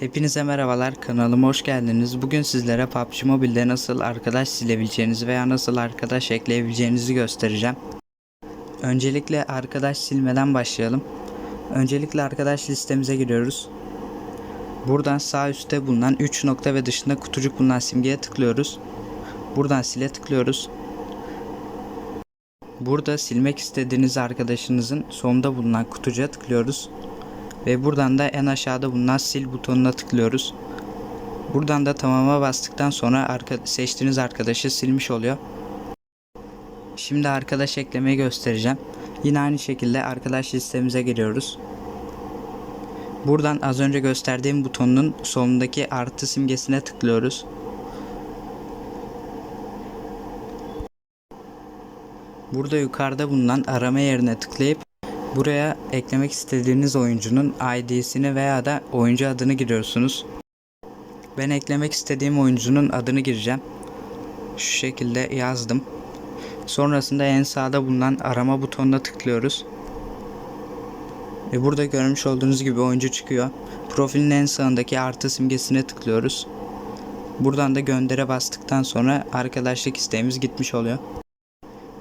Hepinize merhabalar kanalıma hoş geldiniz. Bugün sizlere PUBG Mobile'de nasıl arkadaş silebileceğinizi veya nasıl arkadaş ekleyebileceğinizi göstereceğim. Öncelikle arkadaş silmeden başlayalım. Öncelikle arkadaş listemize giriyoruz. Buradan sağ üstte bulunan 3 nokta ve dışında kutucuk bulunan simgeye tıklıyoruz. Buradan sile tıklıyoruz. Burada silmek istediğiniz arkadaşınızın sonunda bulunan kutucuğa tıklıyoruz. Ve buradan da en aşağıda bulunan sil butonuna tıklıyoruz. Buradan da tamama bastıktan sonra arka, seçtiğiniz arkadaşı silmiş oluyor. Şimdi arkadaş eklemeyi göstereceğim. Yine aynı şekilde arkadaş listemize giriyoruz. Buradan az önce gösterdiğim butonun solundaki artı simgesine tıklıyoruz. Burada yukarıda bulunan arama yerine tıklayıp buraya eklemek istediğiniz oyuncunun ID'sini veya da oyuncu adını giriyorsunuz. Ben eklemek istediğim oyuncunun adını gireceğim. Şu şekilde yazdım. Sonrasında en sağda bulunan arama butonuna tıklıyoruz. Ve burada görmüş olduğunuz gibi oyuncu çıkıyor. Profilin en sağındaki artı simgesine tıklıyoruz. Buradan da göndere bastıktan sonra arkadaşlık isteğimiz gitmiş oluyor.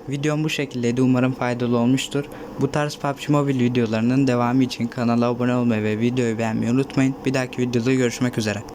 Videom bu şekildeydi. Umarım faydalı olmuştur. Bu tarz PUBG Mobile videolarının devamı için kanala abone olmayı ve videoyu beğenmeyi unutmayın. Bir dahaki videoda görüşmek üzere.